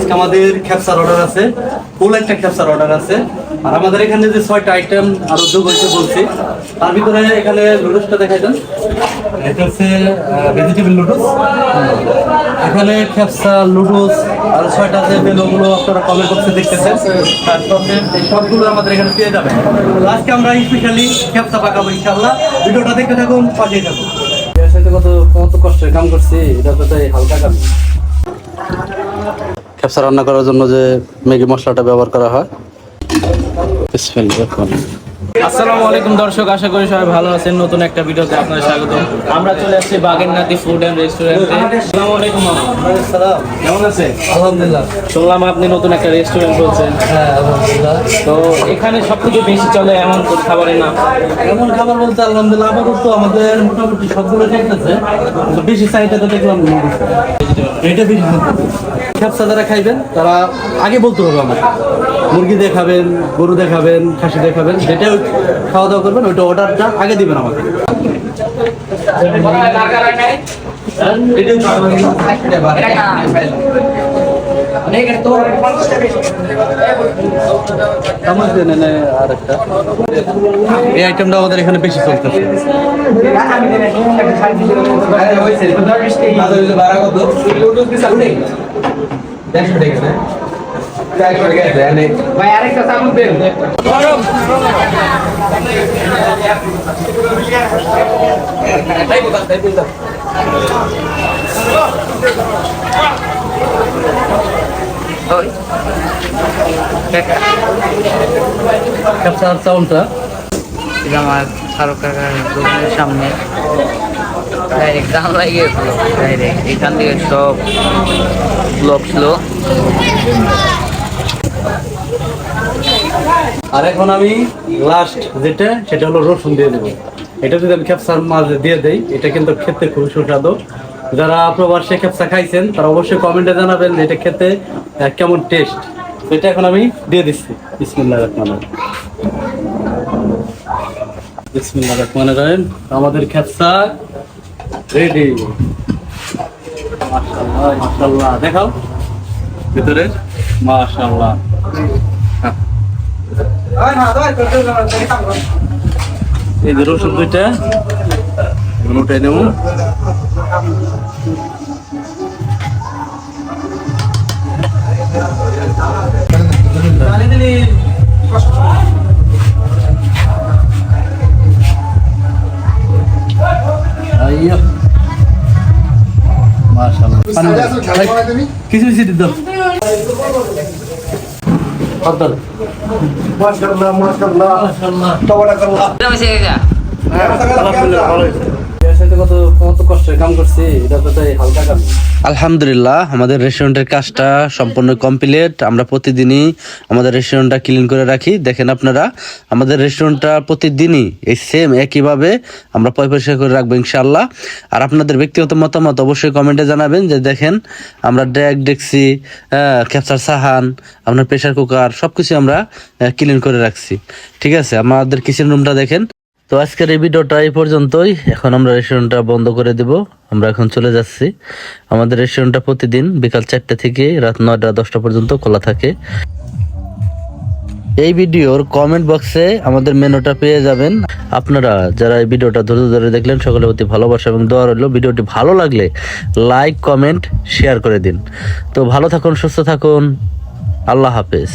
আজকে আমাদের খ্যাপসার অর্ডার আছে। ফুল একটা খ্যাপসার অর্ডার আছে। আর আমাদের এখানে যে ছয়টা আইটেম আরও যোগ হয়েছে বলছি, তার ভিতরে এখানে লুডুসটা দেখাই দেন। এটা হচ্ছে ভেজিটেবল লুডুস এখানে খ্যাপসা লুডুস আর ছয়টা যে মেনুগুলো আপনারা কমেন্ট বক্সে দেখতেছেন। সবগুলো আমাদের এখানে পেয়ে যাবেন। তো আজকে আমরা স্পেশালি খ্যাপসা পাকাবো ইনশাআল্লাহ। ভিডিওটা দেখতে থাকুন পাঠিয়ে থাকুন। কত কত কষ্টের কাম করছি, এটা তো তাই হালকা কাম খ্যাপসা রান্না করার জন্য যে ম্যাগি মশলাটা ব্যবহার করা হয়। আসসালামু আলাইকুম দর্শক আশা করি সবাই ভালো আছেন। নতুন একটা ভিডিওতে আপনাদের স্বাগত আমরা চলে আসছি বাগের নাতি ফুড অ্যান্ড রেস্টুরেন্টে। আসসালামু আলাইকুম কেমন আছেন? আলহামদুলিল্লাহ। শুনলাম আপনি নতুন একটা রেস্টুরেন্ট বলছেন হ্যাঁ আলহামদুলিল্লাহ। তো এখানে সব থেকে বেশি চলে এমন কোন খাবারের নাম? এমন খাবার বলতে আলহামদুলিল্লাহ আপাতত আমাদের মোটামুটি সবগুলো চলতেছে বেশি চাহিদা তো দেখলাম। এটা বেশি ব্যবসা যারা খাইবেন তারা আগে বলতে হবে আমাকে। মুরগি দেখাবেন গরু দেখাবেন খাসি দেখাবেন যেটা খাওয়া দাওয়া করবেন ওইটা অর্ডারটা আগে দিবেন আমাকে। এই আইটেমটা আমাদের এখানে বেশি চলতেছে। ভাই আরেকটা চামচ দেন ক্যাপচার সাউন্ডটা এটা আমার শাহরুখ কাকার দোকানের সামনে। ডাইরেক্ট গান লাগিয়েছিল ডাইরেক্ট এখান থেকে সব ব্লক ছিল আর এখন আমি লাস্ট যেটা, সেটা হলো রসুন দিয়ে দেবো। এটা যদি আমি ক্যাপসার মাঝে দিয়ে দেই, এটা কিন্তু খেতে খুব সুস্বাদু। যারা প্রবাসে ক্যাপসা খাইছেন, তারা অবশ্যই কমেন্টে জানাবেন যে এটা খেতে কেমন টেস্ট এটা এখন আমি দিয়ে দিচ্ছি। বিসমিল্লাহ রহমান বিসমিল্লাহ রহমান রহিম। আমাদের ক্যাপসা রেডি মাশাআল্লাহ মাশাআল্লাহ। দেখাও। ভিতরে। মাশাআল্লাহ। হ্যাঁ এই যে রসুন দুইটা এগুলো উঠে নেব। কিছু কিছু দিতে দাও। تفضل ما شاء الله ما شاء الله ما شاء الله تبارك الله الحمد لله আলহামদুলিল্লাহ, আমাদের রেস্টুরেন্টের কাজটা সম্পূর্ণ কমপ্লিট আমরা প্রতিদিনই আমাদের রেস্টুরেন্টটা ক্লিন করে রাখি। দেখেন আপনারা, আমাদের রেস্টুরেন্টটা প্রতিদিনই এই সেম একইভাবে আমরা পয় পরিষ্কার করে রাখব ইনশাল্লাহ আর আপনাদের ব্যক্তিগত মতামত অবশ্যই কমেন্টে জানাবেন যে দেখেন, আমরা ড্যাগ ডেক্সি ক্যাপচার সাহান, আপনার প্রেশার কুকার সবকিছু আমরা ক্লিন করে রাখছি। ঠিক আছে, আমাদের কিচেন রুমটা দেখেন। তো আজকের এই ভিডিওটা এই পর্যন্তই। এখন আমরা রেস্টুরেন্টটা বন্ধ করে দেব। আমরা এখন চলে যাচ্ছি। আমাদের রেস্টুরেন্টটা প্রতিদিন বিকাল চারটে থেকে রাত নয়টা দশটা পর্যন্ত খোলা থাকে। এই ভিডিওর কমেন্ট বক্সে আমাদের মেনুটা পেয়ে যাবেন। আপনারা যারা এই ভিডিওটা ধৈর্য ধরে দেখলেন, সকলের প্রতি ভালোবাসা এবং দোয়া রইল। ভিডিওটি ভালো লাগলে লাইক কমেন্ট শেয়ার করে দিন। তো ভালো থাকুন, সুস্থ থাকুন। আল্লাহ হাফেজ।